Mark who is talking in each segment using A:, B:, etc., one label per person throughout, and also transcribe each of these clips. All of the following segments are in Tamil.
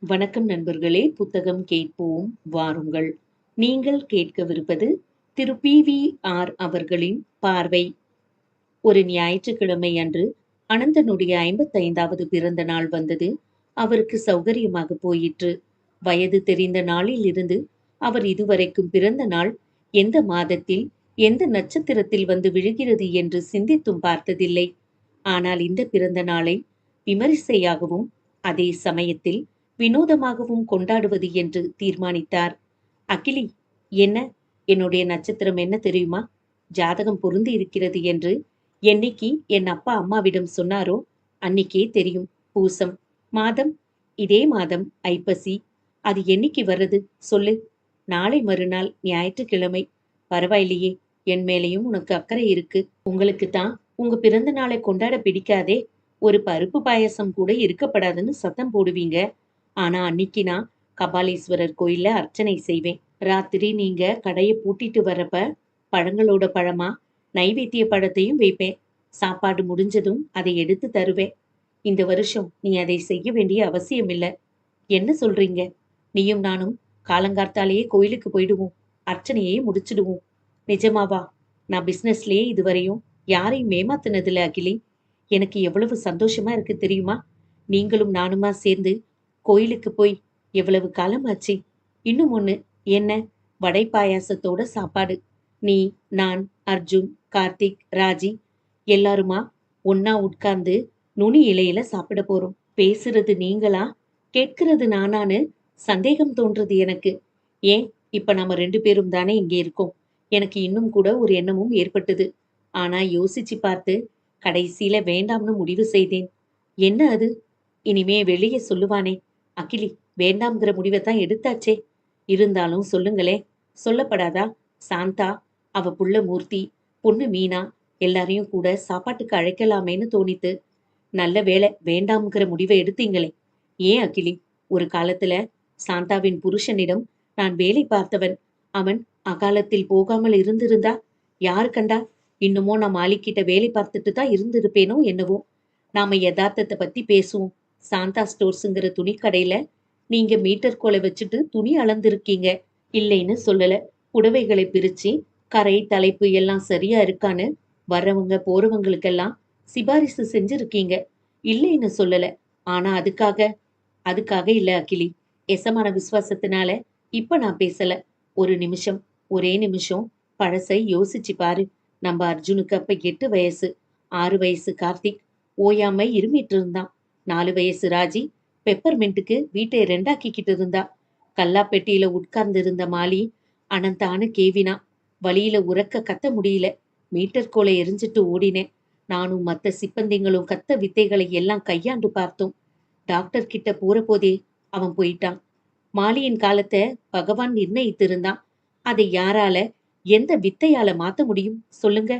A: வணக்கம் நண்பர்களே புத்தகம் கேட்போம் வாருங்கள். நீங்கள் கேட்கவிருப்பது திரு. பி. வி. ஆர். அவர்களின் பார்வை. ஒரு ஞாயிற்றுக்கிழமை அன்று அனந்தனுடைய ஐம்பத்தைந்தாவது பிறந்த நாள் வந்தது. அவருக்கு சௌகரியமாக போயிற்று. வயது தெரிந்த நாளில் இருந்து அவர் இதுவரைக்கும் பிறந்த நாள் எந்த மாதத்தில் எந்த நட்சத்திரத்தில் வந்து விழுகிறது என்று சிந்தித்தும் பார்த்ததில்லை. ஆனால் இந்த பிறந்த நாளை விமரிசையாகவும் அதே சமயத்தில் வினோதமாகவும் கொண்டாடுவது என்று தீர்மானித்தார். அகிலி என்ன? என்னுடைய நட்சத்திரம் என்ன தெரியுமா? ஜாதகம் பொருந்து இருக்கிறது என்று என்னைக்கு என் அப்பா அம்மாவிடம் சொன்னாரோ அன்னிக்கே தெரியும். பூசம் மாதம். இதே மாதம் ஐப்பசி. அது என்னைக்கு வர்றது? சொல்லு. நாளை மறுநாள் ஞாயிற்றுக்கிழமை. பரவாயில்லையே. என் மேலையும் உனக்கு அக்கறை இருக்கு. உங்களுக்கு தான் உங்க பிறந்த நாளை கொண்டாட பிடிக்காதே. ஒரு பருப்பு பாயசம் கூட இருக்கப்படாதுன்னு சத்தம் போடுவீங்க. ஆனா அன்னைக்கு நான் கபாலீஸ்வரர் கோயில்ல அர்ச்சனை செய்வேன். ராத்திரி நீங்க கடையை பூட்டிட்டு வர்றப்ப பழங்களோட பழமா நைவேத்திய பழத்தையும் வைப்பேன். சாப்பாடு முடிஞ்சதும் அதை எடுத்து தருவேன். இந்த வருஷம் நீ அதை செய்ய வேண்டிய அவசியம் இல்ல என்ன சொல்றீங்க? நீயும் நானும் காலங்கார்த்தாலேயே கோயிலுக்கு போயிடுவோம். அர்ச்சனையை முடிச்சிடுவோம். நிஜமாவா? நான் பிஸ்னஸ்லேயே இதுவரையும் யாரையும் ஏமாத்தினதில்ல அகிலி. எனக்கு எவ்வளவு சந்தோஷமா இருக்கு தெரியுமா? நீங்களும் நானுமா சேர்ந்து கோயிலுக்கு போய் எவ்வளவு காலம் ஆச்சு இன்னும் ஒன்று என்ன? வடை பாயாசத்தோட சாப்பாடு. நீ நான் அர்ஜுன் கார்த்திக் ராஜி எல்லாருமா ஒன்னா உட்கார்ந்து நுனி இலையில சாப்பிட போறோம். பேசுறது நீங்களா? கேட்கிறது நானான்னு சந்தேகம் தோன்றது எனக்கு. ஏன்? இப்ப நம்ம ரெண்டு பேரும் தானே இங்கே இருக்கோம். எனக்கு இன்னும் கூட ஒரு எண்ணமும் ஏற்பட்டது. ஆனா யோசிச்சு பார்த்து கடைசியில வேண்டாம்னு முடிவு செய்தேன். என்ன அது? இனிமே வெளியே சொல்லுவானே. அகிலி வேண்டாம்ங்கிற முடிவை தான் எடுத்தாச்சே. இருந்தாலும் சொல்லுங்களே சொல்லப்படாதா? சாந்தா அவ புள்ள மூர்த்தி பொண்ணு மீனா எல்லாரையும் கூட சாப்பாட்டுக்கு அழைக்கலாமேன்னு தோணித்து நல்ல வேலை வேண்டாம்ங்கிற முடிவை எடுத்தீங்களே. ஏன் அகிலி? ஒரு காலத்துல சாந்தாவின் புருஷனிடம் நான் வேலை பார்த்தவன். அவன் அகாலத்தில் போகாமல் இருந்திருந்தா? யாரு கண்டா? இன்னுமோ நான் அலிக்கிட்ட வேலை பார்த்துட்டு தான் இருந்திருப்பேனோ என்னவோ? நாம யதார்த்தத்தை பத்தி பேசுவோம். சாந்தா ஸ்டோர்ஸுங்கிற துணிக்கடையில நீங்க மீட்டர் கோலை வச்சுட்டு துணி அளந்திருக்கீங்க. இல்லைன்னு சொல்லல. புடவைகளை பிரிச்சு கரை தலைப்பு எல்லாம் சரியா இருக்கான்னு வர்றவங்க போறவங்களுக்கெல்லாம் சிபாரிசு செஞ்சிருக்கீங்க. இல்லைன்னு சொல்லல. ஆனா அதுக்காக அதுக்காக இல்ல அகிலி. எசமான விசுவாசத்தினால இப்ப நான் பேசல. ஒரு நிமிஷம் ஒரே நிமிஷம். பழசை யோசிச்சு பாரு. நம்ம அர்ஜுனுக்கு அப்ப எட்டு வயசு. ஆறு வயசு கார்த்திக். ஓயாம இருமிட்டு இருந்தான். நாலு வயசு ராஜி. பெப்பர்மெண்ட்டுக்கு வீட்டை ரெண்டாக்கிக்கிட்டு இருந்தா. கல்லாப்பெட்டியில உட்கார்ந்து இருந்த மாலி அனந்தானு கேவினா. வழியில உறக்க கத்த முடியல. மீட்டர் கோலை எரிஞ்சிட்டு ஓடினேன். நானும் மத்த சிப்பந்திங்களும் கத்த வித்தைகளை எல்லாம் கையாண்டு பார்த்தோம். டாக்டர் கிட்ட போற போதே அவன் போயிட்டான். மாலியின் காலத்தை பகவான் நிர்ணயித்திருந்தான். அதை யாரால எந்த வித்தையால மாத்த முடியும்? சொல்லுங்க.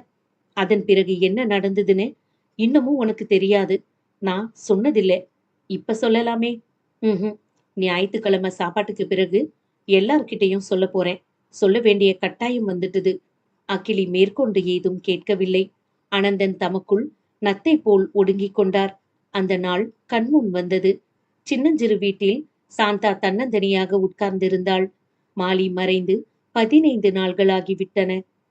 A: அதன் பிறகு என்ன நடந்ததுன்னு இன்னமும் உனக்கு தெரியாது. நான் சொன்னதில்லை. இப்ப சொல்லலாமே. ம் ஞாயிற்றுக்கிழமை சாப்பாட்டுக்கு பிறகு எல்லார்கிட்டையும் சொல்ல போறேன். சொல்ல வேண்டிய கட்டாயம் வந்துட்டது. அகிலி மேற்கொண்டு ஏதும் கேட்கவில்லை. அனந்தன் தமக்குள் நத்தை போல் ஒடுங்கிக் கொண்டார். அந்த நாள் கண்முன் வந்தது. சின்னஞ்சிறு வீட்டில் சாந்தா தன்னந்தனியாக உட்கார்ந்திருந்தாள். மாலி மறைந்து பதினைந்து நாள்களாகிவிட்டன.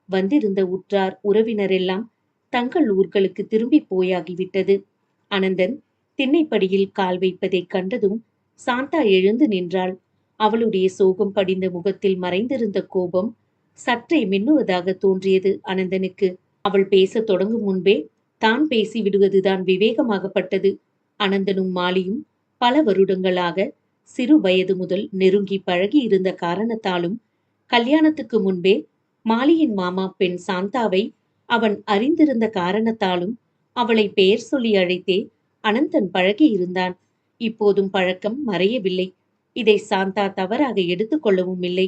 A: வந்திருந்த உற்றார் உறவினரெல்லாம் தங்கள் ஊர்களுக்கு திரும்பி போயாகிவிட்டது. அனந்தன் திண்ணைப்படியில் கால் வைப்பதைக் கண்டதும் சாந்தா எழுந்து நின்றாள். அவளுடைய சோகம் படிந்த முகத்தில் மறைந்திருந்த கோபம் சற்றே மின்னுவதாக தோன்றியது அனந்தனுக்கு. அவள் பேசத் தொடங்கும் முன்பே தான் பேசி விடுவதுதான் விவேகமாகப்பட்டது. அனந்தனும் மாலியும் பல வருடங்களாக சிறு வயது முதல் நெருங்கி பழகி இருந்த காரணத்தாலும் கல்யாணத்துக்கு முன்பே மாலியின் மாமா பெண் சாந்தாவை அவன் அறிந்திருந்த காரணத்தாலும் அவளை பெயர் சொல்லி அழைத்தே அனந்தன் பழகி இருந்தான். இப்போதும் பழக்கம் மறையவில்லை. இதை சாந்தா தவறாக எடுத்துக்கொள்ளவும் இல்லை.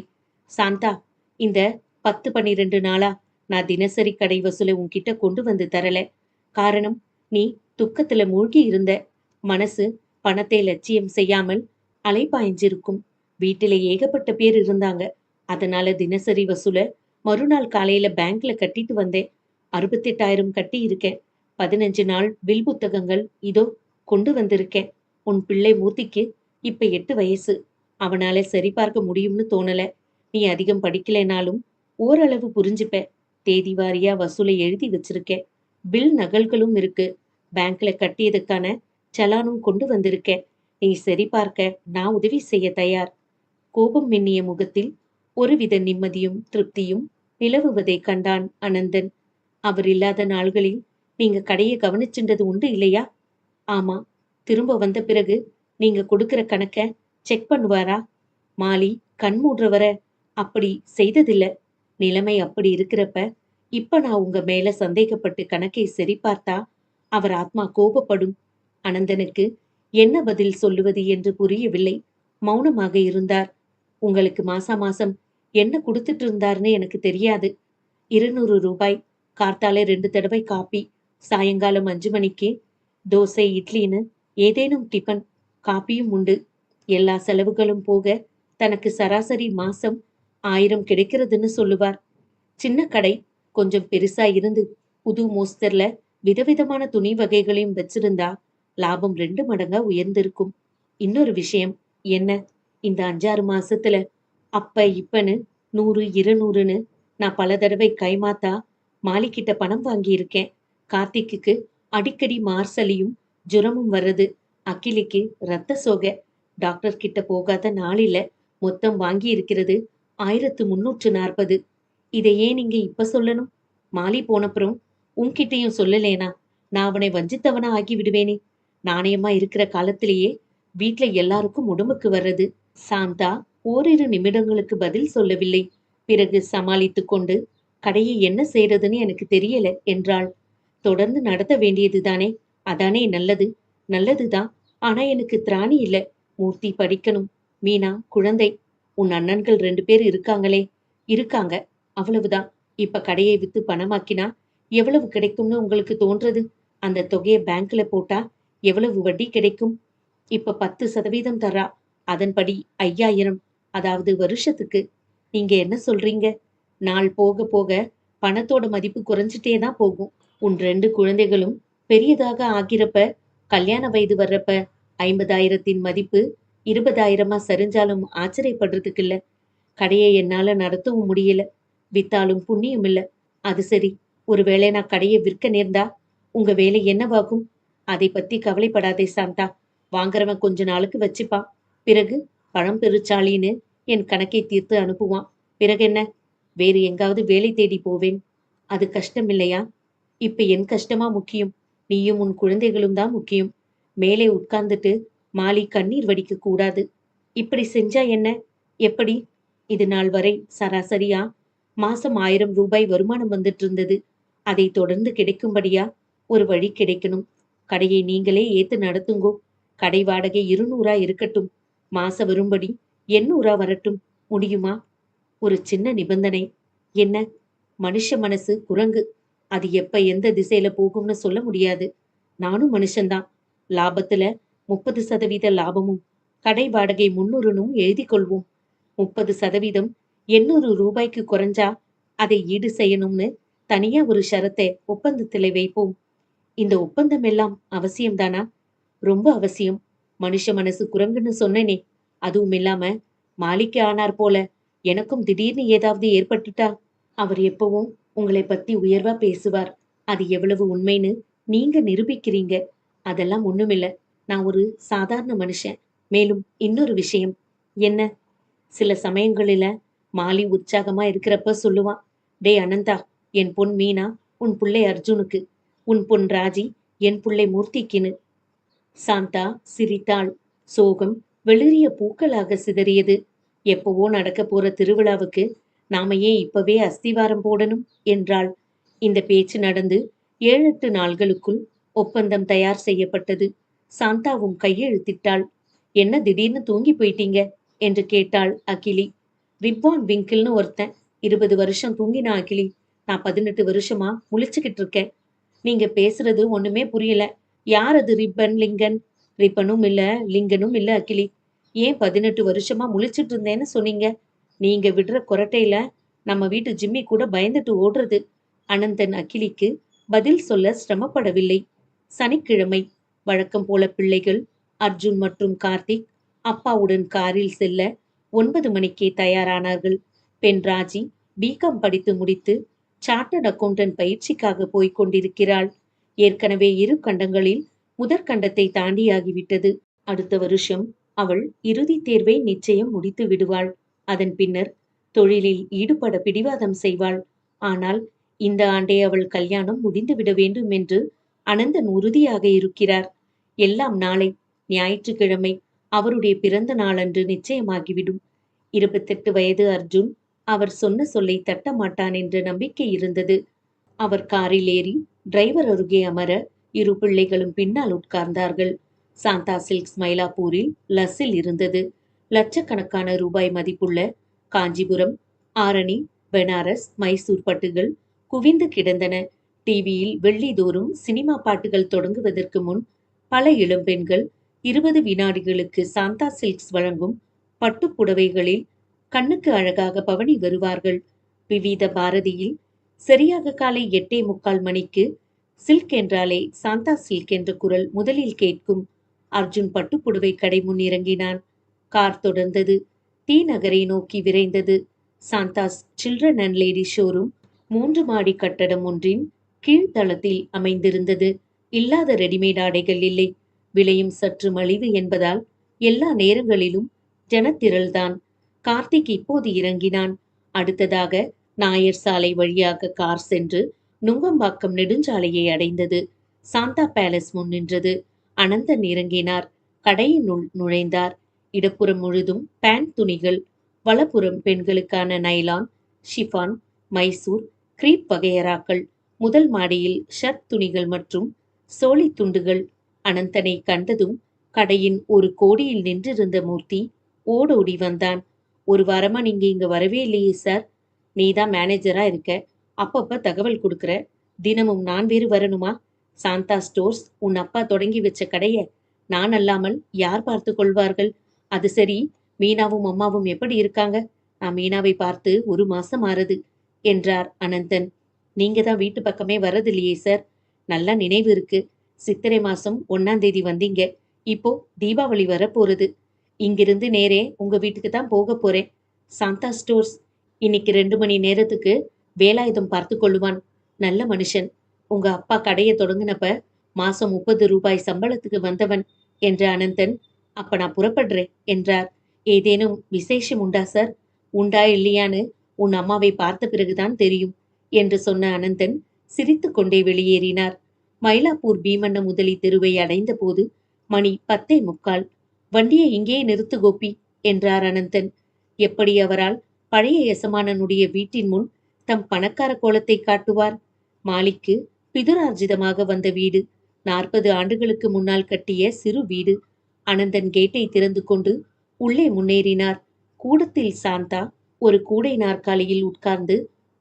A: சாந்தா இந்த பத்து பன்னிரண்டு நாளா நான் தினசரி கடை வசூலை உன்கிட்ட கொண்டு வந்து தரல. காரணம் நீ துக்கத்துல மூழ்கி இருந்த. மனசு பணத்தை லட்சியம் செய்யாமல் அலைபாய்ஞ்சிருக்கும் வீட்டில ஏகப்பட்ட பேர் இருந்தாங்க. அதனால தினசரி வசூல மறுநாள் காலையில பேங்க்ல கட்டிட்டு வந்தேன். அறுபத்தெட்டாயிரம் கட்டி இருக்கேன். பதினஞ்சு நாள் பில் புத்தகங்கள் இதோ கொண்டு வந்திருக்கேன். உன் பிள்ளை மூர்த்திக்கு இப்ப எட்டு வயசு. அவனால சரி பார்க்க முடியும்னு தோணல. நீ அதிகம் படிக்கலைனாலும் ஓரளவு புரிஞ்சுப்ப. தேதி வாரியா வசூலை எழுதி வச்சிருக்கேன். பில் நகல்களும் இருக்கு. பேங்க்ல கட்டியதுக்கான சலானும் கொண்டு வந்திருக்கேன். நீ சரி பார்க்க நான் உதவி செய்ய தயார். கோபம் மின்னிய முகத்தில் ஒருவித நிம்மதியும் திருப்தியும் நிலவுவதை கண்டான் அனந்தன். அவர் இல்லாத நாள்களில் நீங்க கடையை கவனிச்சுண்டது உண்டு இல்லையா? ஆமா திரும்ப வந்த பிறகு நீங்க கொடுக்கிற கணக்க செக் பண்ணுவாரா? மாலி கண் மூடுற அப்படி செய்ததில்ல. நிலைமை அப்படி இருக்கிறப்ப இப்ப நான் உங்க மேல சந்தேகப்பட்டு கணக்கை சரிபார்த்தா அவர் ஆத்மா கோபப்படும். அனந்தனுக்கு என்ன பதில் சொல்லுவது என்று புரியவில்லை. மௌனமாக இருந்தார். உங்களுக்கு மாசா மாசம் என்ன கொடுத்துட்டு இருந்தாருன்னு எனக்கு தெரியாது. இருநூறு ரூபாய் கார்த்தால ரெண்டு தடவை காப்பி சாயங்காலம் அஞ்சு மணிக்கு தோசை இட்லின்னு ஏதேனும் டிபன் காப்பியும் உண்டு. எல்லா செலவுகளும் போக தனக்கு சராசரி மாசம் ஆயிரம் கிடைக்கிறதுன்னு சொல்லுவார். சின்ன கடை கொஞ்சம் பெருசா இருந்து புது மோஸ்தர்ல விதவிதமான துணி வகைகளையும் வச்சிருந்தா லாபம் ரெண்டு மடங்கா உயர்ந்திருக்கும். இன்னொரு விஷயம் என்ன? இந்த அஞ்சாறு மாசத்துல அப்ப இப்பன்னு நூறு இருநூறுன்னு நான் பல தடவை கைமாத்தா மாலிக்கிட்ட பணம் வாங்கியிருக்கேன். கார்த்திக்கு அடிக்கடி மார்சலியும் ஜுரமும் வர்றது அக்கிலிக்கு ரத்த சோகை. டாக்டர் கிட்ட போகாத நாளில மொத்தம் வாங்கி இருக்கிறது ஆயிரத்து முன்னூற்று நாற்பது. இதை ஏன் நீங்க இப்ப சொல்லணும்? மாலி போனப்புறம் உன்கிட்டயும் சொல்லலேனா? நான் அவனை வஞ்சித்தவனா ஆக்கி விடுவேனே நாணயமா இருக்கிற காலத்திலேயே வீட்ல எல்லாருக்கும் உடம்புக்கு வர்றது. சாந்தா ஓரிரு நிமிடங்களுக்கு பதில் சொல்லவில்லை. பிறகு சமாளித்துக் கொண்டு கடையை என்ன செய்யறதுன்னு எனக்கு தெரியல என்றாள். தொடர்ந்து நடத்த வேண்டியதுதானே? அதானே நல்லது. நல்லதுதான். ஆனா எனக்கு திராணி இல்ல. மூர்த்தி படிக்கணும். மீனா குழந்தை. உன் அண்ணன்கள் ரெண்டு பேர் இருக்காங்களே. இருக்காங்க. அவ்வளவுதான். இப்ப கடையை வித்து பணமாக்கினா எவ்வளவு கிடைக்கும்னு உங்களுக்கு தோன்றது? அந்த தொகையை பேங்க்ல போட்டா எவ்வளவு வட்டி கிடைக்கும்? இப்ப பத்து சதவீதம் தரா. அதன்படி ஐயாயிரம் அதாவது வருஷத்துக்கு. நீங்க என்ன சொல்றீங்க? நாள் போக போக பணத்தோட மதிப்பு குறைஞ்சிட்டே தான் போகும். உன் ரெண்டு குழந்தைகளும் பெரியதாக ஆகிறப்ப கல்யாண வயது வர்றப்ப ஐம்பதாயிரத்தின் மதிப்பு இருபதாயிரமா சரிஞ்சாலும் ஆச்சரியப்படுறதுக்கு இல்ல. கடையை என்னால நடத்தவும் முடியல. வித்தாலும் புண்ணியம் இல்ல. அது சரி. ஒருவேளை நான் கடையை விற்க நேர்ந்தா உங்க வேலை என்னவாகும்? அதை பத்தி கவலைப்படாதே சாந்தா. வாங்குறவன் கொஞ்ச நாளுக்கு வச்சுப்பான். பிறகு பழம் பெருச்சாளின்னு என் கணக்கை தீர்த்து அனுப்புவான். பிறகு என்ன? வேறு எங்காவது வேலை தேடி போவேன். அது கஷ்டம் இல்லையா? இப்ப என் கஷ்டமா முக்கியம். நீயும் உன் குழந்தைகளும் தான் முக்கியம். மேலே உட்கார்ந்துட்டு மாலி கண்ணீர் வடிக்க கூடாது. இப்படி செஞ்சா என்ன? எப்படி? இது நாள் வரை சராசரியா? மாசம் ஆயிரம் ரூபாய் வருமானம் வந்துட்டு இருந்தது அதை தொடர்ந்து கிடைக்கும்படியா ஒரு வழி கிடைக்கணும். கடையை நீங்களே ஏத்து நடத்துங்கோ. கடை வாடகை இருநூறா இருக்கட்டும். மாச வரும்படி எண்ணூறா வரட்டும். முடியுமா? ஒரு சின்ன நிபந்தனை. என்ன? மனுஷ மனசு குரங்கு. அது எப்ப எந்த திசையில போகும்னு சொல்ல முடியாது. நானும் மனுஷன்தான். லாபத்துல முப்பது சதவீத லாபமும் கடை வாடகை முன்னூறுனும் எழுதி கொள்வோம். முப்பது சதவீதம் எண்ணூறு ரூபாய்க்கு குறைஞ்சா அதை ஈடு செய்யணும்னு தனியா ஒரு ஷரத்தை ஒப்பந்தத்துல வைப்போம். இந்த ஒப்பந்தம் எல்லாம் அவசியம்தானா? ரொம்ப அவசியம். மனுஷ மனசு குரங்குன்னு சொன்னேனே. அதுவும் இல்லாம மாலிக்கு ஆனார் போல எனக்கும் திடீர்னு ஏதாவது ஏற்பட்டுட்டா? அவர் எப்பவும் உங்களை பத்தி உயர்வா பேசுவார். அது எவ்வளவு உண்மைன்னு நீங்க நிரூபிக்கிறீங்க. அதெல்லாம் ஒண்ணுமில்ல. நான் ஒரு சாதாரண மனுஷன். மேலும் இன்னொரு விஷயம். என்ன? சில சமயங்களில மாலி உற்சாகமா இருக்கிறப்ப சொல்லுவான் டேய் அனந்தா என் பொன் மீனா உன் புள்ளை அர்ஜுனுக்கு. உன் பொன் ராஜி என் புள்ளை மூர்த்திக்கினு. சாந்தா சிரித்தாள். சோகம் வெளிரிய பூக்களாக சிதறியது. எப்பவோ நடக்க போற திருவிழாவுக்கு நாம ஏன் இப்பவே அஸ்திவாரம் போடணும்? என்றாள். இந்த பேச்சு நடந்து ஏழெட்டு நாள்களுக்குள் ஒப்பந்தம் தயார் செய்யப்பட்டது. சாந்தாவும் கையெழுத்திட்டாள் என்ன திடீர்னு தூங்கி போயிட்டீங்க? என்று கேட்டாள் அகிலி. ரிப்பான் விங்கிள்னு ஒருத்தன். இருபது வருஷம் தூங்கின அகிலி. நான் பதினெட்டு வருஷமா முழிச்சுக்கிட்டு இருக்கேன். நீங்க பேசுறது ஒண்ணுமே புரியல. யார் அது ரிப்பன் லிங்கன்? ரிப்பனும் இல்ல லிங்கனும் இல்ல அகிலி. ஏன் பதினெட்டு வருஷமா முழிச்சிட்டு இருந்தேன்னு சொன்னீங்க? நீங்க விடுற கொரட்டையில நம்ம வீட்டு ஜிம்மி கூட பயந்துட்டு ஓடுறது. அனந்தன் அகிலிக்கு பதில் சொல்ல சிரமப்படவில்லை. சனிக்கிழமை வழக்கம் போல பிள்ளைகள் அர்ஜுன் மற்றும் கார்த்திக் அப்பாவுடன் காரில் செல்ல ஒன்பது மணிக்கே தயாரானார்கள். பெண் ராஜி பிகாம் படித்து முடித்து சார்ட்டர்ட் அக்கவுண்டன்ட் பயிற்சிக்காக போய்க் கொண்டிருக்கிறாள். ஏற்கனவே இரு கண்டங்களில் முதற்கண்டத்தை தாண்டியாகிவிட்டது. அடுத்த வருஷம் அவள் இறுதித் தேர்வை நிச்சயம் முடித்து விடுவாள். அதன் பின்னர் தொழிலில் ஈடுபட பிடிவாதம் செய்வாள். ஆனால் இந்த ஆண்டே அவள் கல்யாணம் முடிந்துவிட வேண்டும் என்று அனந்தன் உறுதியாக இருக்கிறார். எல்லாம் நாளை ஞாயிற்றுக்கிழமை அவருடைய பிறந்த நாளன்று நிச்சயமாகிவிடும். இருபத்தெட்டு வயது அர்ஜுன் அவர் சொன்ன சொல்லை தட்ட மாட்டான் என்ற நம்பிக்கை இருந்தது. அவர் காரில் ஏறி டிரைவர் அருகே அமர இரு பிள்ளைகளும் பின்னால் உட்கார்ந்தார்கள். சாந்தா சில்க்ஸ் மயிலாப்பூரில் லஸ்ஸில் இருந்தது. லட்சக்கணக்கான ரூபாய் மதிப்புள்ள காஞ்சிபுரம் ஆரணி பெனாரஸ் மைசூர் பட்டுகள் குவிந்து கிடந்தன. டிவியில் வெள்ளிதோறும் சினிமா பாட்டுகள் தொடங்குவதற்கு முன் பல இளம்பெண்கள் இருபது வினாடிகளுக்கு சாந்தா சில்க்ஸ் வழங்கும் பட்டுப்புடவைகளில் கண்ணுக்கு அழகாக பவனி வருவார்கள். விவித பாரதியில் சரியாக காலை எட்டே முக்கால் மணிக்கு சில்க் என்றாலே சாந்தா சில்க் என்ற குரல் முதலில் கேட்கும். அர்ஜுன் பட்டுப்புடுவை கடை முன் இறங்கினான். கார் தொடர்ந்தது. டி நகரை நோக்கி விரைந்தது. Shantha's children and lady showroom மூன்று மாடி கட்டடம் ஒன்றின் கீழ்த்தளத்தில் அமைந்திருந்தது. இல்லாத ரெடிமேட் ஆடைகள் இல்லை. விலையும் சற்று மலிவு என்பதால் எல்லா நேரங்களிலும் ஜனத்திரள்தான். கார்த்திக் இப்போது இறங்கினான். அடுத்ததாக நாயர் சாலை வழியாக கார் சென்று நுங்கம்பாக்கம் நெடுஞ்சாலையை அடைந்தது. சாந்தா பேலஸ் முன் நின்றது. அனந்தன் இறங்கினார். கடையினுள் நுழைந்தார். இடப்புறம் முழுதும் பேண்ட் துணிகள் வலப்புறம் பெண்களுக்கான நைலான் ஷிஃபான் மைசூர் கிரீப் வகையராக்கள் முதல் மாடியில் ஷர்ட் துணிகள் மற்றும் சோழி துண்டுகள். அனந்தனை கண்டதும் கடையின் ஒரு கோடியில் நின்றிருந்த மூர்த்தி ஓடோடி வந்தான். ஒரு வாரமா நீங்க இங்க வரவே இல்லையே சார் நீதான் மேனேஜரா இருக்க. அப்பப்ப தகவல் கொடுக்குற. தினமும் நான் வேறு வரணுமா? சாந்தா ஸ்டோர்ஸ் உன் அப்பா தொடங்கி வச்ச கடைய நான் அல்லாமல் யார் பார்த்து கொள்வார்கள்? அது சரி மீனாவும் அம்மாவும் எப்படி இருக்காங்க? நான் மீனாவை பார்த்து ஒரு மாசம் ஆறுது என்றார் அனந்தன். நீங்க தான் வீட்டு பக்கமே வரதில்லையே சார் நல்ல நினைவு இருக்கு. சித்திரை மாசம் ஒன்னாம் தேதி வந்தீங்க. இப்போ தீபாவளி வரப்போறது. இங்கிருந்து நேரே உங்க வீட்டுக்கு தான் போக போறேன். சாந்தா ஸ்டோர்ஸ். இன்னைக்கு ரெண்டு மணி நேரத்துக்கு வேலாயுதம் பார்த்து கொள்ளுவான். நல்ல மனுஷன். உங்க அப்பா கடையை தொடங்கினப்ப மாசம் முப்பது ரூபாய் சம்பளத்துக்கு வந்தவன் என்ற அனந்தன். அப்ப நான் புறப்படுறேன் என்றார். ஏதேனும் விசேஷம் உண்டா சார்? உண்டா இல்லையான்னு உன் அம்மாவை பார்த்த பிறகுதான் தெரியும் என்று சொன்ன அனந்தன் சிரித்து கொண்டே வெளியேறினார். மயிலாப்பூர் பீமண்ண முதலி தெருவை அடைந்த போது மணி பத்தே முக்கால். வண்டியை இங்கே நிறுத்து கோபி என்றார் அனந்தன். எப்படி அவரால் பழைய எசமானனுடைய வீட்டின் முன் தம் பணக்கார கோலத்தை காட்டுவார்? மாலிக்கு பிதுரார்ஜிதமாக வந்த வீடு. நாற்பது ஆண்டுகளுக்கு முன்னால் கட்டிய சிறு வீடு. அனந்தன் கேட்டை திறந்து கொண்டு உள்ளே முன்னேறினார். கூடத்தில் சாந்தா ஒரு கூடை நாற்காலியில் உட்கார்ந்து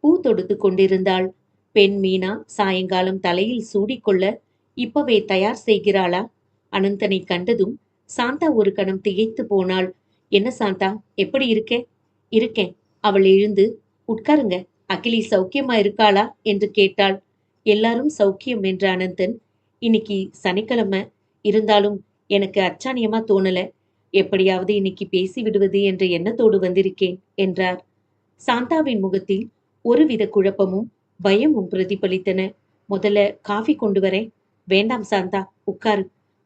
A: பூ தொடுத்து கொண்டிருந்தாள். பெண் மீனா சாயங்காலம் தலையில் சூடிக்கொள்ள இப்பவே தயார் செய்கிறாளா? அனந்தனை கண்டதும் சாந்தா ஒரு கணம் திகைத்து போனாள். என்ன சாந்தா எப்படி இருக்கே? இருக்கேன். அவள் எழுந்து உட்காருங்க அகிலி சௌக்கியமா இருக்காளா? என்று கேட்டாள். எல்லாரும் சௌக்கியம் என்ற அனந்தன் இன்னைக்கு சனிக்கிழமை இருந்தாலும் எனக்கு அச்சானியமா தோணல. எப்படியாவது இன்னைக்கு பேசி விடுவது என்ற எண்ணத்தோடு வந்திருக்கேன் என்றார். சாந்தாவின் முகத்தில் ஒருவித குழப்பமும் பயமும் பிரதிபலித்தன. முதல்ல காஃபி கொண்டு வரேன். வேண்டாம் சாந்தா உட்காரு.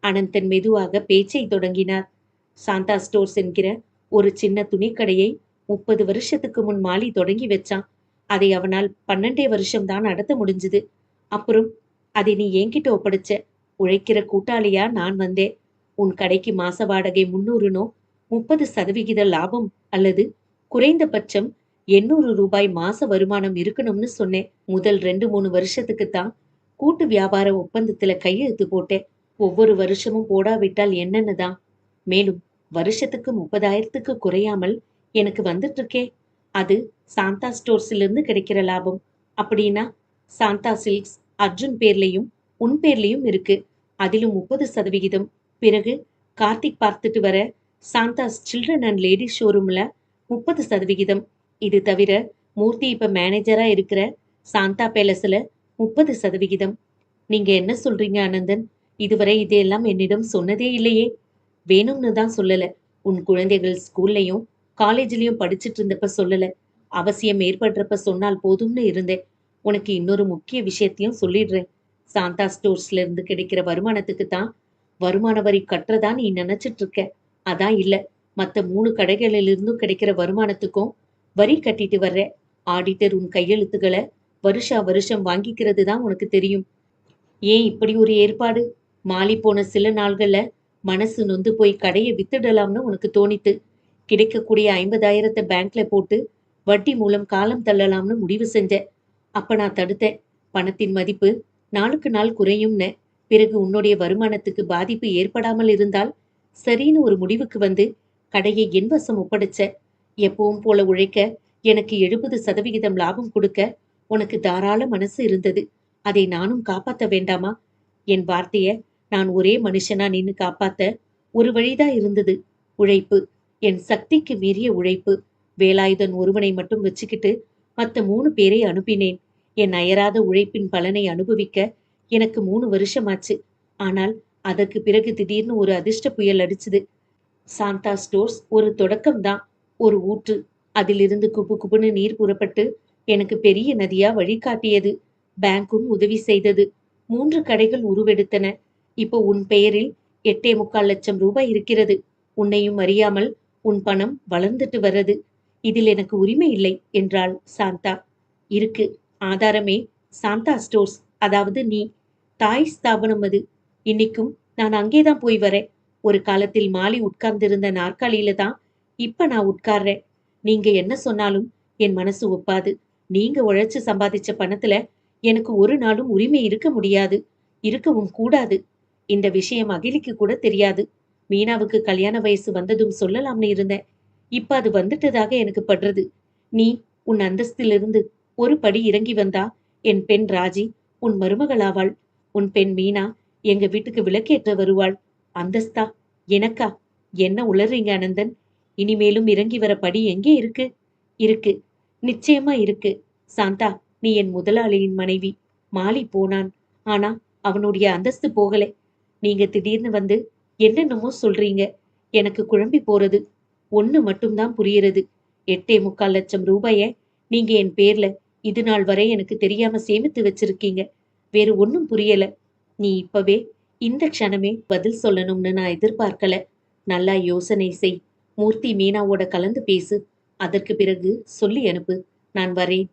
A: அனந்தன் மெதுவாக பேச்சை தொடங்கினார். சாந்தா ஸ்டோர்ஸ் என்கிற ஒரு சின்ன துணிக்கடையை முப்பது வருஷத்துக்கு முன் மாலி தொடங்கி வச்சான். அதை அவனால் பன்னெண்டே வருஷம் தான் நடத்த முடிஞ்சது. அப்புறம் அதை நீ என்கிட்ட ஒப்படைச்ச உழைக்கிற கூட்டாளியா நான் வந்தேன். உன் கடைக்கு மாச வாடகை முன்னூறுனோ முப்பது சதவிகித லாபம் அல்லது குறைந்தபட்சம் எண்ணூறு ரூபாய் மாச வருமானம் இருக்கணும்னு சொன்னேன். முதல் ரெண்டு மூணு வருஷத்துக்கு தான் கூட்டு வியாபார ஒப்பந்தத்துல கையெழுத்து போட்டேன். ஒவ்வொரு வருஷமும் போடாவிட்டால் என்னன்னு தான் மேலும் வருஷத்துக்கு முப்பதாயிரத்துக்கு குறையாமல் எனக்கு வந்துட்டு இருக்கே அது சாந்தா ஸ்டோர்ஸிலிருந்து கிடைக்கிற லாபம். அப்படின்னா சாந்தா சில்க்ஸ் அர்ஜுன் பேர்லையும் உன் பேர்லையும் இருக்கு. அதிலும் முப்பது சதவிகிதம். பிறகு கார்த்திக் பார்த்துட்டு வர சாந்தாஸ் சில்ட்ரன் அண்ட் லேடிஸ் ஷோரூம்ல முப்பது சதவிகிதம். இது தவிர மூர்த்தி இப்ப மேனேஜரா இருக்கிற சாந்தா பேலஸ்ல முப்பது சதவிகிதம். நீங்க என்ன சொல்றீங்க அனந்தன் இதுவரை இதையெல்லாம் என்னிடம் சொன்னதே இல்லையே. வேணும்னு தான் சொல்லல. உன் குழந்தைகள் ஸ்கூல்லையும் காலேஜ்லயும் படிச்சிட்டு இருந்தப்ப சொல்லல. அவசியம் ஏற்படுறப்ப சொன்னால் போதும்னு இருந்தேன். உனக்கு இன்னொரு முக்கிய விஷயத்தையும் சொல்லிடுறேன். சாந்தா ஸ்டோர்ஸ்ல இருந்து கிடைக்கிற வருமானத்துக்கு தான் வருமான வரி கட்டுறதா நீ நினைச்சிட்டு இருக்க அதான் இல்ல. மத்த மூணு கடைகளிலிருந்தும் கிடைக்கிற வருமானத்துக்கும் வரி கட்டிட்டு வர்ற ஆடிட்டர் உன் கையெழுத்துக்களை வருஷா வருஷம் வாங்கிக்கிறது தான் உனக்கு தெரியும். ஏன் இப்படி ஒரு ஏற்பாடு? மாலி போன சில நாள்களில் மனசு நொந்து போய் கடையை வித்துடலாம்னு உனக்கு தோணித்து கிடைக்கக்கூடிய ஐம்பதாயிரத்தை பேங்க்ல போட்டு வட்டி மூலம் காலம் தள்ளலாம்னு முடிவு செஞ்ச. அப்ப நான் தடுத்தேன். பணத்தின் மதிப்பு நாளுக்கு நாள் குறையும்னு. பிறகு உன்னுடைய வருமானத்துக்கு பாதிப்பு ஏற்படாமல் இருந்தால் சரின்னு ஒரு முடிவுக்கு வந்து கடையை என் வசம் ஒப்படைச்ச. எப்பவும் போல உழைக்க எனக்கு எழுபது சதவிகிதம் லாபம் கொடுக்க உனக்கு தாராள மனசு இருந்தது. அதை நானும் காப்பாத்த வேண்டாமா? என் வார்த்தைய நான் ஒரே மனுஷனா நின்னு காப்பாத்த ஒரு வழிதான் இருந்தது. உழைப்பு. என் சக்திக்கு மீறிய உழைப்பு. வேலாயுதன் ஒருவனை மட்டும் வச்சுக்கிட்டு மத்த மூணு பேரை அனுப்பினேன். என் அயராத உழைப்பின் பலனை அனுபவிக்க எனக்கு மூணு வருஷமாச்சு. ஆனால் அதற்கு பிறகு திடீர்னு ஒரு அதிர்ஷ்ட புயல் அடிச்சுது. சாந்தா ஸ்டோர்ஸ் ஒரு தொடக்கம்தான். ஒரு ஊற்று. அதிலிருந்து குப்பு குப்புன்னு நீர் புறப்பட்டு எனக்கு பெரிய நதியா வழிகாட்டியது. பேங்க்கும் உதவி செய்தது. மூன்று கடைகள் உருவெடுத்தன. இப்போ உன் பெயரில் எட்டே முக்கால் லட்சம் ரூபாய் இருக்கிறது. உன்னையும் அறியாமல் உன் பணம் வளர்ந்துட்டு வர்றது. இதில் எனக்கு உரிமை இல்லை என்றாள் சாந்தா. இருக்கு ஆதாரமே சாந்தா ஸ்டோர்ஸ். அதாவது நீ தாய் ஸ்தாபனம் அது. இன்னைக்கும் நான் அங்கேதான் போய் வரேன். ஒரு காலத்தில் மாலி உட்கார்ந்திருந்த நாற்காலியில தான் இப்ப நான் உட்கார்றேன். நீங்க என்ன சொன்னாலும் என் மனசு ஒப்பாது. நீங்க உழைச்சு சம்பாதிச்ச பணத்துல எனக்கு ஒரு நாளும் உரிமை இருக்க முடியாது. இருக்கவும் கூடாது. இந்த விஷயம் அகிலிக்கு கூட தெரியாது. மீனாவுக்கு கல்யாண வயசு வந்ததும் சொல்லலாம்னு இருந்தேன். இப்ப அது வந்துட்டதாக எனக்கு படுறது. நீ உன் அந்தஸ்திலிருந்து ஒரு படி இறங்கி வந்தா என் பெண் ராஜி உன் மருமகளாவாள் உன் பெண் மீனா எங்க வீட்டுக்கு விளக்கேற்ற வருவாள். அந்தஸ்தா? எனக்கா? என்ன உளறீங்க அனந்தன்? இனிமேலும் இறங்கி வர படி எங்கே இருக்கு? இருக்கு. நிச்சயமா இருக்கு. சாந்தா நீ என் முதலாளியின் மனைவி. மாலி போனான். ஆனா அவனுடைய அந்தஸ்து போகலை. நீங்க திடீர்னு வந்து என்னென்னமோ சொல்றீங்க. எனக்கு குழம்பி போறது ஒண்ணு மட்டும்தான் புரியறது எட்டே முக்கால் லட்சம் ரூபாய நீங்க என் பேர்ல இது நாள் வரை எனக்கு தெரியாம சேமித்து வச்சிருக்கீங்க. வேறு ஒண்ணும் புரியல. நீ இப்பவே இந்த க்ஷணமே பதில் சொல்லணும்னு நான் எதிர்பார்க்கல. நல்லா யோசனை செய். மூர்த்தி மீனாவோட கலந்து பேசு. அதற்கு பிறகு சொல்லி அனுப்பு. நான் வரேன்.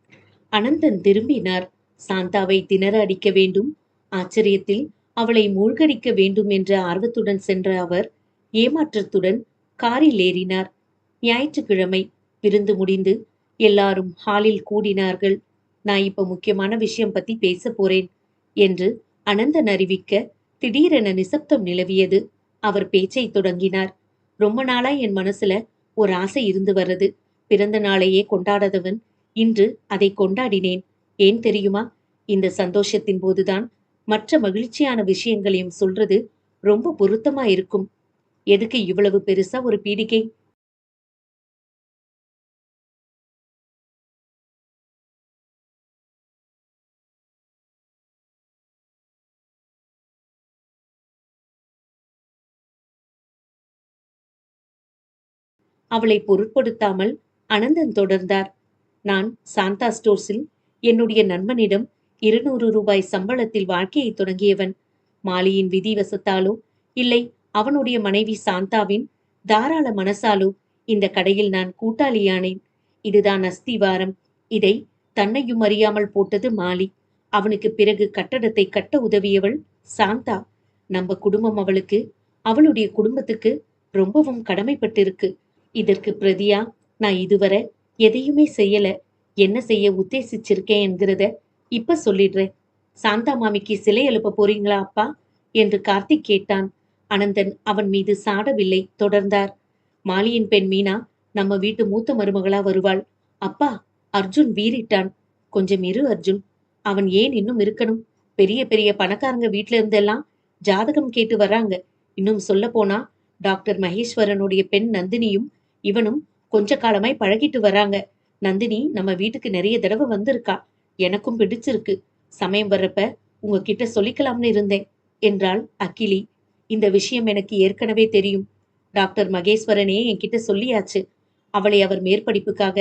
A: அனந்தன் திரும்பினார். சாந்தாவை திணற அடிக்க வேண்டும். ஆச்சரியத்தில் அவளை மூழ்கடிக்க வேண்டும் என்ற ஆர்வத்துடன் சென்ற அவர் ஏமாற்றத்துடன் காரில் ஏறினார். ஞாயிற்றுக்கிழமை விருந்து முடிந்து எல்லாரும் ஹாலில் கூடினார்கள். நான் இப்ப முக்கியமான விஷயம் பத்தி பேச போறேன் என்று அனந்தன் அறிவிக்க திடீரென நிசப்தம் நிலவியது. அவர் பேச்சை தொடங்கினார். ரொம்ப நாளா என் மனசுல ஒரு ஆசை இருந்து வர்றது. பிறந்த நாளையே கொண்டாடாதவன் இன்று அதை கொண்டாடினேன். ஏன் தெரியுமா? இந்த சந்தோஷத்தின் போதுதான் மற்ற மகிழ்ச்சியான விஷயங்களையும் சொல்றது ரொம்ப பொருத்தமா இருக்கும். எதுக்கு இவ்வளவு பெருசா ஒரு பீடிகை? அவளை பொருட்படுத்தாமல் அனந்தன் தொடர்ந்தார். நான் சாந்தா ஸ்டோர்ஸில் என்னுடைய நண்பனிடம் இருநூறு ரூபாய் சம்பளத்தில் வாழ்க்கையை தொடங்கியவன். மாலியின் விதி வசத்தாலோ? இல்லை அவனுடைய மனைவி சாந்தாவின் தாராள மனசாலோ? இந்த கடையில் நான் கூட்டாளியானேன். இதுதான் அஸ்திவாரம். இதை தன்னையும் அறியாமல் போட்டது மாலி. அவனுக்கு பிறகு கட்டடத்தை கட்ட உதவியவள் சாந்தா. நம்ம குடும்பம் அவளுக்கு அவளுடைய குடும்பத்துக்கு ரொம்பவும் கடமைப்பட்டிருக்கு. இதற்கு பிரதியா நான் இதுவரை எதையுமே செய்யல. என்ன செய்ய உத்தேசிச்சிருக்கேன் என்கிறத இப்ப சொல்லிடுறேன் சாந்தா மாமிக்கு சிலை எழுப்ப போறீங்களா அப்பா? என்று கார்த்திக் கேட்டான். அனந்தன் அவன் மீது சாடவில்லை தொடர்ந்தார். மாலியின் பெண் மீனா நம்ம வீட்டு மூத்த மருமகளா வருவாள். அப்பா அர்ஜுன் வீறிட்டான். கொஞ்சம் இரு அர்ஜுன். அவன் ஏன் இன்னும் இருக்கணும்? பெரிய பெரிய பணக்காரங்க வீட்ல இருந்தெல்லாம் ஜாதகம் கேட்டு வர்றாங்க. இன்னும் சொல்ல போனா டாக்டர் மகேஸ்வரனுடைய பெண் நந்தினியும் இவனும் கொஞ்ச காலமாய் பழகிட்டு வராங்க நந்தினி நம்ம வீட்டுக்கு நிறைய தடவை வந்திருக்கா. எனக்கும் பிடிச்சிருக்கு. சமயம் வர்றப்ப உங்ககிட்ட சொல்லிக்கலாம்னு இருந்தேன் என்றாள் அக்கிலி இந்த விஷயம் எனக்கு ஏற்கனவே தெரியும். டாக்டர் மகேஸ்வரனே என்கிட்ட சொல்லியாச்சு. அவளை அவர் மேற்படிப்புக்காக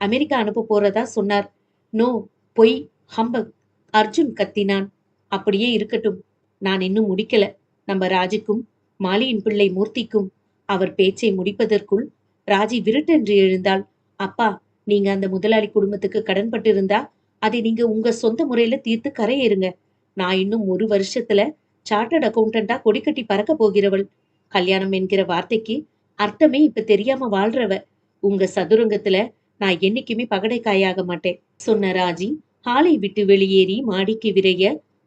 A: அமெரிக்கா அனுப்ப போறதா சொன்னார். நோ பொய் ஹம்பக் அர்ஜுன் கத்தினான். அப்படியே இருக்கட்டும். நான் இன்னும் முடிக்கல. நம்ம ராஜுக்கும் மாலியின் பிள்ளை மூர்த்திக்கும் அவர் பேச்சை முடிப்பதற்குள் ராஜி விருட்டென்று எழுந்தாள். அப்பா நீங்க அந்த முதலாளி குடும்பத்துக்கு கடன்பட்டிருந்தா அதை நீங்க உங்க சொந்த முறையில தீர்த்து கரையேறுங்க. நான் இன்னும் ஒரு வருஷத்துல சார்ட்டர்ட் அக்கௌண்டண்டா கொடிக்கட்டி பறக்க போகிறவள். கல்யாணம் என்கிற வார்த்தைக்கு அர்த்தமே இப்ப தெரியாம வாழ்றவ. உங்க சதுரங்கத்துல நான் என்னைக்குமே பகடைக்காயாக மாட்டேன். சொன்ன ராஜி ஹாலை விட்டு வெளியேறி மாடிக்கு விரைய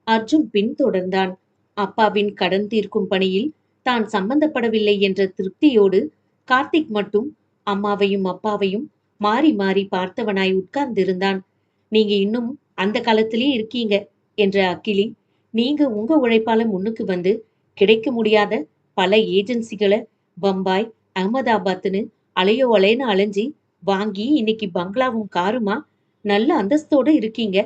A: அர்ஜுன் பின் தொடர்ந்தான். அப்பாவின் கடன் தீர்க்கும் பணியில் தான் சம்பந்தப்படவில்லை என்ற திருப்தியோடு கார்த்திக் மட்டும் அம்மாவையும் அப்பாவையும் மாறி மாறி பார்த்தவனாய் உட்கார்ந்திருந்தான். நீங்க இன்னும் அந்த காலத்திலேயே இருக்கீங்க என்ற அக்கிலி நீங்க உங்க உழைப்பால முன்னுக்கு வந்து கிடைக்க முடியாத பல ஏஜென்சிகளை பம்பாய் அகமதாபாத்னு அலையோ அலைன்னு அலைஞ்சி வாங்கி இன்னைக்கு பங்களாவும் காருமா நல்ல அந்தஸ்தோட இருக்கீங்க.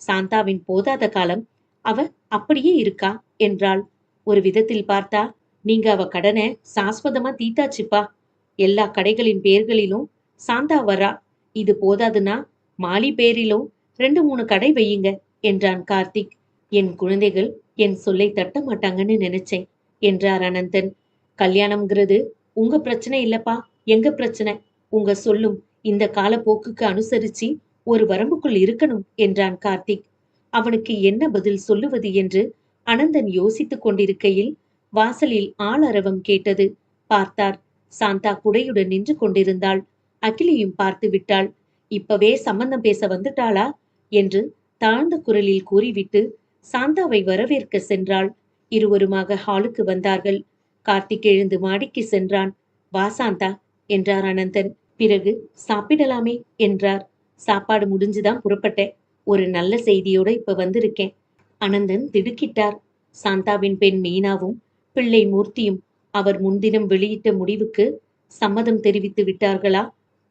A: சாந்தாவின் போதாத காலம் அவ அப்படியே இருக்கா என்றாள். ஒரு விதத்தில் பார்த்தா நீங்க அவ கடனை சாஸ்வதமா தீத்தாச்சுப்பா. எல்லா கடைகளின் பேர்களிலும் சாந்தா வரா. இது போதாதுன்னா மாலி பேரிலோ ரெண்டு மூணு கடை வையுங்க என்றான் கார்த்திக். என் குழந்தைகள் என் சொல்லை தட்ட மாட்டாங்கன்னு நினைச்சேன் என்றார் அனந்தன். கல்யாணம்ங்கிறது உங்க பிரச்சனை இல்லப்பா எங்க பிரச்சனை? உங்க சொல்லும் இந்த காலப்போக்குக்கு அனுசரிச்சு ஒரு வரம்புக்குள் இருக்கணும் என்றான் கார்த்திக். அவனுக்கு என்ன பதில் சொல்லுவது என்று அனந்தன் யோசித்துக் கொண்டிருக்கையில் வாசலில் ஆளரவம் கேட்டது. பார்த்தார் சாந்தா குடையுடன் நின்று கொண்டிருந்தாள். அகிலியும் பார்த்து விட்டாள் இப்பவே சம்பந்தம் பேச வந்துட்டாளா? என்று தாழ்ந்த குரலில் கூறிவிட்டு சாந்தாவை வரவேற்க சென்றாள். இருவருமாக ஹாலுக்கு வந்தார்கள். கார்த்திக் எழுந்து மாடிக்கு சென்றான். வா சாந்தா என்றார் அனந்தன். பிறகு சாப்பிடலாமே என்றார். சாப்பாடு முடிஞ்சுதான் புறப்பட்டேன் ஒரு நல்ல செய்தியோட இப்ப வந்திருக்கேன். அனந்தன் திடுக்கிட்டார். சாந்தாவின் பெண் மீனாவும் பிள்ளை மூர்த்தியும் அவர் முன்தினம் வெளியிட்ட முடிவுக்கு சம்மதம் தெரிவித்து விட்டார்களா?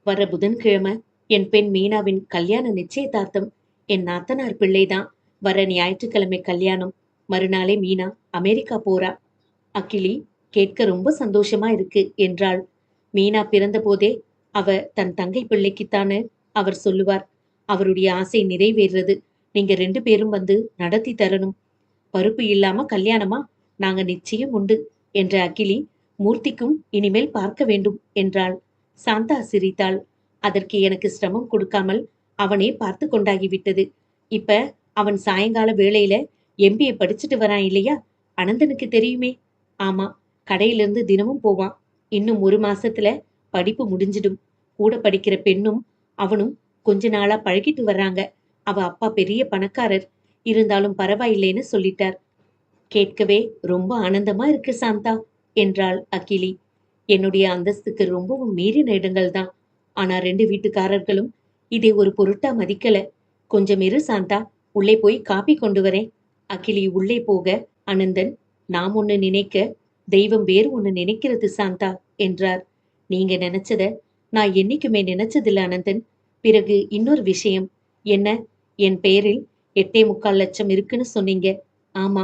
A: வர புதன்கிழமை என் பெண் மீனாவின் கல்யாண நிச்சயதார்த்தம் என் நாத்தனார் பிள்ளைதான். வர ஞாயிற்றுக்கிழமை கல்யாணம். மறுநாளே மீனா அமெரிக்கா போறா. அகிலி கேட்க ரொம்ப சந்தோஷமா இருக்கு என்றாள். மீனா பிறந்த போதே அவ தன் தங்கை பிள்ளைக்குத்தானு அவர் சொல்லுவார். அவருடைய ஆசை நிறைவேறுறது. நீங்க ரெண்டு பேரும் வந்து நடத்தி தரணும். பருப்பு இல்லாம கல்யாணமா? நாங்க நிச்சயம் உண்டு என்ற அகிலி மூர்த்திக்கும் இனிமேல் பார்க்க வேண்டும் என்றாள். சாந்தா சிரித்தாள். அதற்கு எனக்கு சிரமம் கொடுக்காமல் அவனே பார்த்து கொண்டாகிவிட்டது. இப்ப அவன் சாயங்கால வேளையில எம்பிஏ படிச்சுட்டு வரான் இல்லையா? அனந்தனுக்கு தெரியுமே. ஆமா கடையிலிருந்து தினமும் போவான். இன்னும் ஒரு மாசத்துல படிப்பு முடிஞ்சிடும். கூட படிக்கிற பெண்ணும் அவனும் கொஞ்ச நாளா பழகிட்டு வர்றாங்க. அவ அப்பா பெரிய பணக்காரர். இருந்தாலும் பரவாயில்லைன்னு சொல்லிட்டார். கேட்கவே ரொம்ப ஆனந்தமா இருக்கு சாந்தா என்றாள் அகிலி. என்னுடைய அந்தஸ்துக்கு ரொம்பவும் மீறின இடங்கள் தான் ஆனா ரெண்டு வீட்டுக்காரர்களும் இதை ஒரு பொருட்டா மதிக்கல. கொஞ்சம் இரு சாந்தா. உள்ளே போய் காப்பி கொண்டு வரேன். அகிலி உள்ளே போக அனந்தன் நாம் ஒண்ணு நினைக்க தெய்வம் வேறு ஒண்ணு நினைக்கிறது சாந்தா என்றார். நீங்க நினைச்சத நான் என்னைக்குமே நினைச்சதில்ல அனந்தன். பிறகு இன்னொரு விஷயம். என்ன? என் பெயரில் எட்டே முக்கால் லட்சம் இருக்குன்னு சொன்னீங்க. ஆமா.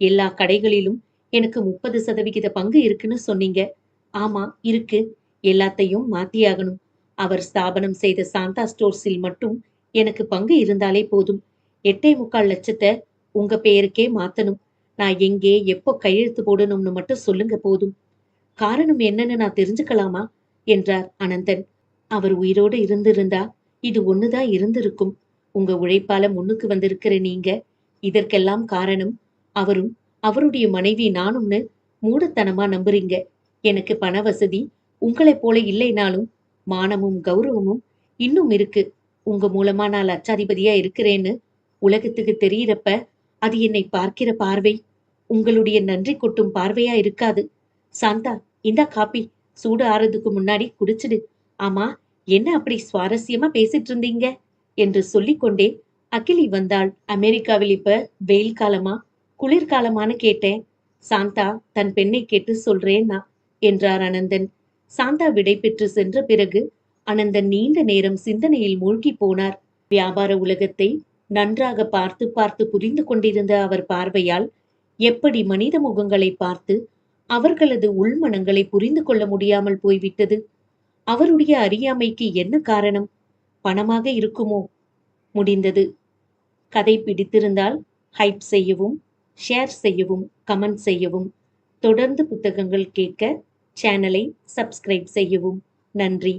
A: எல்லா கடைகளிலும் எனக்கு முப்பது சதவிகித பங்கு இருக்குன்னு சொன்னீங்க. ஆமா இருக்கு. எல்லாத்தையும் மாத்தியாகணும். அவர் ஸ்தாபனம் செய்த சாந்தா ஸ்டோர்ஸில் மட்டும் எனக்கு பங்கு இருந்தாலே போதும். எட்டே முக்கால் லட்சத்தை உங்க பெயருக்கே மாத்தணும். நான் எங்கே எப்போ கையெழுத்து போடணும்னு மட்டும் சொல்லுங்க போதும். காரணம் என்னன்னு நான் தெரிஞ்சுக்கலாமா? என்றார் அனந்தன். அவர் உயிரோடு இருந்திருந்தா இது ஒண்ணுதான் இருந்திருக்கும். உங்க உழைப்பால முன்னுக்கு வந்திருக்கிற நீங்க இதற்கெல்லாம் காரணம் அவரும் அவருடைய மனைவி நானும்னு மூடத்தனமா நம்புறீங்க. எனக்கு பண வசதி உங்களைப் போல இல்லைனாலும் மானமும் கௌரவமும் இன்னும் இருக்கு. உங்க மூலமா நான் லட்சாதிபதியா இருக்கிறேன்னு உலகத்துக்கு தெரியறப்ப அது என்னை பார்க்கிற பார்வை. உங்களுடைய நன்றி கொட்டும் பார்வையா இருக்காது. சாந்தா இந்த காப்பி சூடு ஆறதுக்கு முன்னாடி குடிச்சிடு. ஆமா என்ன அப்படி சுவாரஸ்யமா பேசிட்டு இருந்தீங்க? என்று சொல்லிக்கொண்டே அகிலி வந்தாள். அமெரிக்காவில் இப்ப வெயில் காலமா? குளிர்காலமானு கேட்டேன். சாந்தா தன் பெண்ணை கேட்டு சொல்றேன்னா என்றார் அனந்தன். சாந்தா விடை பெற்று சென்ற பிறகு அனந்தன் நீண்ட நேரம் சிந்தனையில் மூழ்கிப் போனார். வியாபார உலகத்தை நன்றாக பார்த்து பார்த்து புரிந்து கொண்டிருந்த அவர் பார்வையால் எப்படி மனித முகங்களை பார்த்து அவர்களது உள்மனங்களை புரிந்து கொள்ள முடியாமல் போய்விட்டது? அவருடைய அறியாமைக்கு என்ன காரணம்? பணமாக இருக்குமோ? முடிந்தது. கதை பிடித்திருந்தால் ஹைப் செய்யவும் ஷேர் செய்யவும் கமெண்ட் செய்யவும் தொடர்ந்து புத்தகங்கள் கேட்க சேனலை சப்ஸ்கிரைப் செய்யவும். நன்றி.